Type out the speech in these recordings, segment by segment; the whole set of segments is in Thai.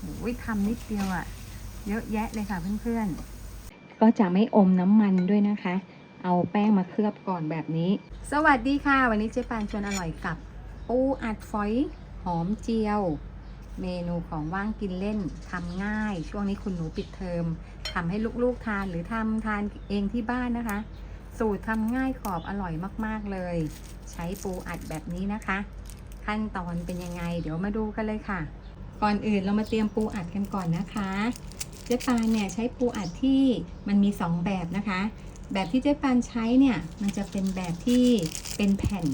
โอ้ยทำนิดเดียวอะเยอะแยะเลยค่ะเพื่อนๆ ก็จะไม่อมน้ำมันด้วยนะคะ เอาแป้งมาเคลือบก่อนแบบนี้ สวัสดีค่ะ วันนี้เจ๊ปานชวนอร่อยกับปูอัดฝอยหอมเจียว เมนูของว่างกินเล่นทำง่าย ช่วงนี้คุณหนูปิดเทอมทำให้ลูกๆทานหรือทำทานเองที่บ้านนะคะ สูตรทำง่ายกรอบอร่อยมากๆเลย ใช้ปูอัดแบบนี้นะคะ ขั้นตอนเป็นยังไง เดี๋ยวมาดูกันเลยค่ะ ก่อนอื่นเรามาเตรียมปูอัดกันก่อนนะคะเจ๊ปานเนี่ยใช้ปูอัดที่มันมี 2 แบบนะคะ แบบที่เจ๊ปานใช้เนี่ยมันจะเป็นแบบที่เป็นแผ่น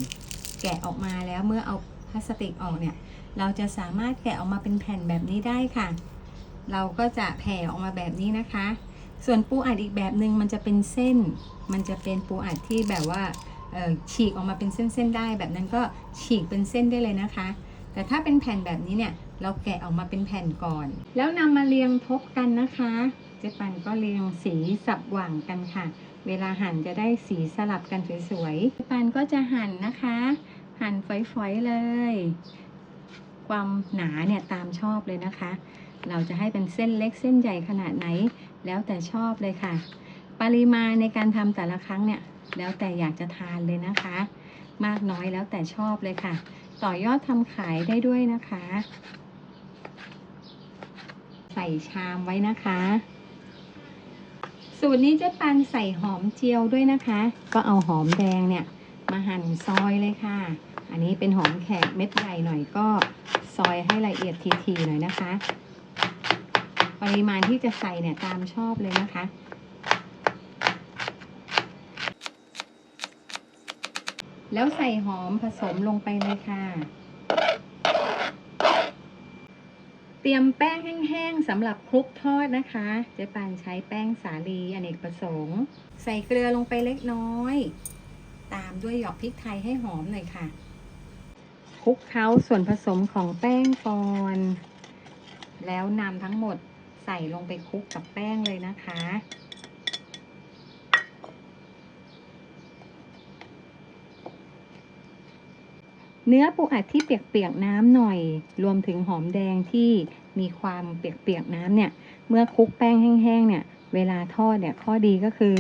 แกะออกมาแล้วเมื่อเอาพลาสติกออกเนี่ยเราจะสามารถแกะออกมาเป็นแผ่นแบบนี้ได้ค่ะ เราก็จะแผ่ออกมาแบบนี้นะคะ ส่วนปูอัดอีกแบบหนึ่งมันจะเป็นเส้น มันจะเป็นปูอัดที่แบบว่าฉีกออกมาเป็นเส้นๆได้ แบบนั้นก็ฉีกเป็นเส้นได้เลยนะคะ แต่ถ้าเป็นแผ่นแบบนี้เนี่ย เราแกะออกมาเป็นแผ่นก่อน แล้วนำมาเรียงทบกันนะคะ เจ๊ปันก็เรียงสีสับหว่างกันค่ะ เวลาหั่นจะได้สีสลับกันสวยๆเจ๊ปันก็จะหั่นนะคะ หั่นฝอยๆเลย ความหนาเนี่ยตามชอบเลยนะคะ เราจะให้เป็นเส้นเล็กเส้นใหญ่ขนาดไหน แล้วแต่ชอบเลยค่ะ ปริมาณในการทำแต่ละครั้งเนี่ยแล้วแต่อยากจะทานเลยนะคะ มากน้อยแล้วแต่ชอบเลยค่ะ ต่อยอดทำขายได้ด้วยนะคะ ใส่ชามไว้นะคะ สูตรนี้เจ๊ปันใส่หอมเจียวด้วยนะคะ ก็เอาหอมแดงเนี่ยมาหั่นซอยเลยค่ะ อันนี้เป็นหอมแขกเม็ดใหญ่หน่อยก็ซอยให้ละเอียดทีๆหน่อยนะคะ ปริมาณที่จะใส่เนี่ยตามชอบเลยนะคะแล้วใส่หอมผสมลงไปเลยค่ะ เตรียมแป้งแห้งๆสำหรับคลุกทอดนะคะ เจ๊ปานใช้แป้งสาลีอเนกประสงค์ ใส่เกลือลงไปเล็กน้อย ตามด้วยหยอกพริกไทยให้หอมหน่อยค่ะคลุกเคล้าส่วนผสมของแป้งก่อน แล้วนำทั้งหมดใส่ลงไปคลุกกับแป้งเลยนะคะ เนื้อปูอัดที่เปียกๆน้ำหน่อย รวมถึงหอมแดงที่มีความเปียกๆน้ำเนี่ย เมื่อคลุกแป้งแห้งๆเนี่ย เวลาทอดเนี่ยข้อดีก็คือ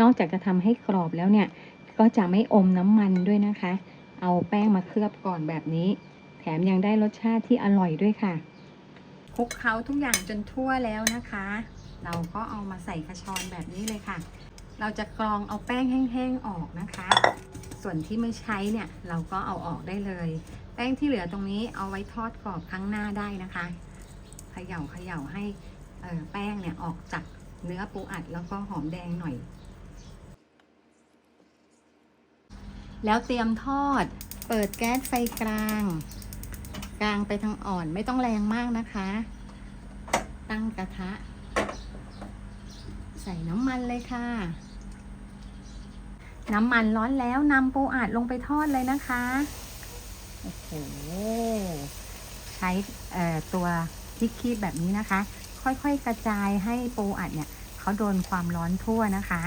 นอกจากจะทำให้กรอบแล้วเนี่ย ก็จะไม่อมน้ำมันด้วยนะคะ เอาแป้งมาเคลือบก่อนแบบนี้ แถมยังได้รสชาติที่อร่อยด้วยค่ะคลุกเคล้าทุกอย่างจนทั่วแล้วนะคะ เราก็เอามาใส่กระชอนแบบนี้เลยค่ะ เราจะกรองเอาแป้งแห้งๆออกนะคะ ส่วนที่ไม่ใช้เนี่ยเราก็เอาออกได้เลย แป้งที่เหลือตรงนี้เอาไว้ทอดกรอบครั้งหน้าได้นะคะเขย่าเขย่าให้แป้งเนี่ยออกจากเนื้อปูอัดแล้วก็หอมแดงหน่อย แล้วเตรียมทอด เปิดแก๊สไฟกลาง กลางไปทางอ่อนไม่ต้องแรงมากนะคะ ตั้งกระทะ ใส่น้ำมันเลยค่ะ น้ำมันร้อนแล้วนำปูอัดลงไปทอดเลยนะคะ โอ้โห ใช้ตัวพริกคีบแบบนี้นะคะ ค่อยๆกระจายให้ปูอัดเนี่ยเขาโดนความร้อนทั่วนะคะ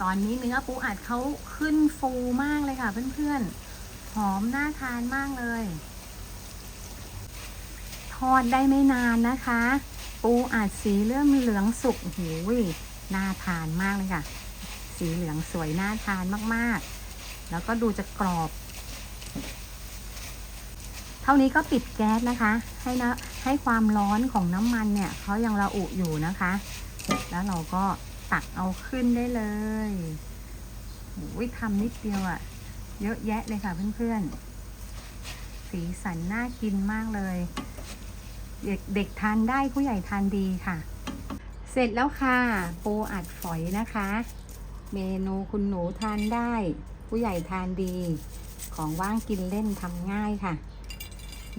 ตอนนี้เนื้อปูอัดเขาขึ้นฟูมากเลยค่ะเพื่อนๆ หอมน่าทานมากเลย ทอดได้ไม่นานนะคะ ปูอัดสีเริ่มเหลืองสุกโอ้โหน่าทานมากเลยค่ะ สีเหลืองสวยน่าทานมากๆ แล้วก็ดูจะกรอบ เท่านี้ก็ปิดแก๊สนะคะ ให้นะให้ความร้อนของน้ำมันเนี่ยเขายังระอุอยู่นะคะ แล้วเราก็ตักเอาขึ้นได้เลยโอ้ยทำนิดเดียวอะ่ะ เยอะแยะเลยค่ะเพื่อนๆ สีสันน่ากินมากเลย เด็กเด็กทานได้ผู้ใหญ่ทานดีค่ะ เสร็จแล้วค่ะ ปูอัดฝอยนะคะ เมนูคุณหนูทานได้ ผู้ใหญ่ทานดี ของว่างกินเล่นทำง่ายค่ะ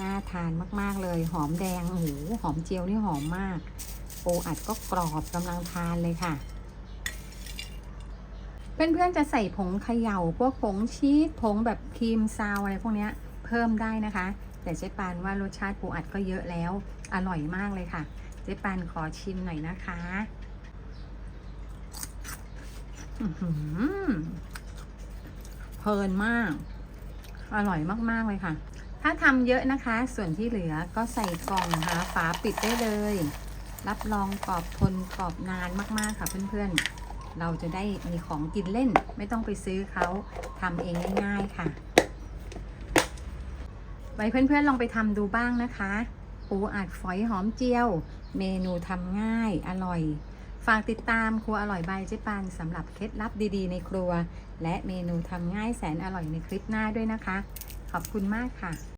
น่าทานมากๆเลย หอมแดงโอ้โหอมเจียวนี่หอมมาก ปูอัดก็กรอบกำลังทานเลยค่ะ เพื่อนๆจะใส่ผงเขย่าพวกผงชีสผงแบบครีมซาวอะไรพวกนี้เพิ่มได้นะคะ แต่เจ๊ปานว่ารสชาติปูอัดก็เยอะแล้ว อร่อยมากเลยค่ะ เจ๊ปานขอชิมหน่อยนะคะ เพลินมาก อร่อยมาก ๆ เลยค่ะ ถ้าทำเยอะนะคะ ส่วนที่เหลือก็ใส่กล่องหาฝาปิดได้เลย รับรองกรอบทนกรอบนานมาก ๆ ค่ะเพื่อน ๆ เราจะได้มีของกินเล่น ไม่ต้องไปซื้อเขาทำเองง่าย ๆ ค่ะ ไว้เพื่อน ๆ ลองไปทำดูบ้างนะคะ ปูอัดฝอยหอมเจียว เมนูทำง่าย อร่อย ฝากติดตามครัวอร่อยใบเจ๊ปันสำหรับเคล็ดลับดีๆ ในครัว และเมนูทำง่ายแสนอร่อยในคลิปหน้าด้วยนะคะ ขอบคุณมากค่ะ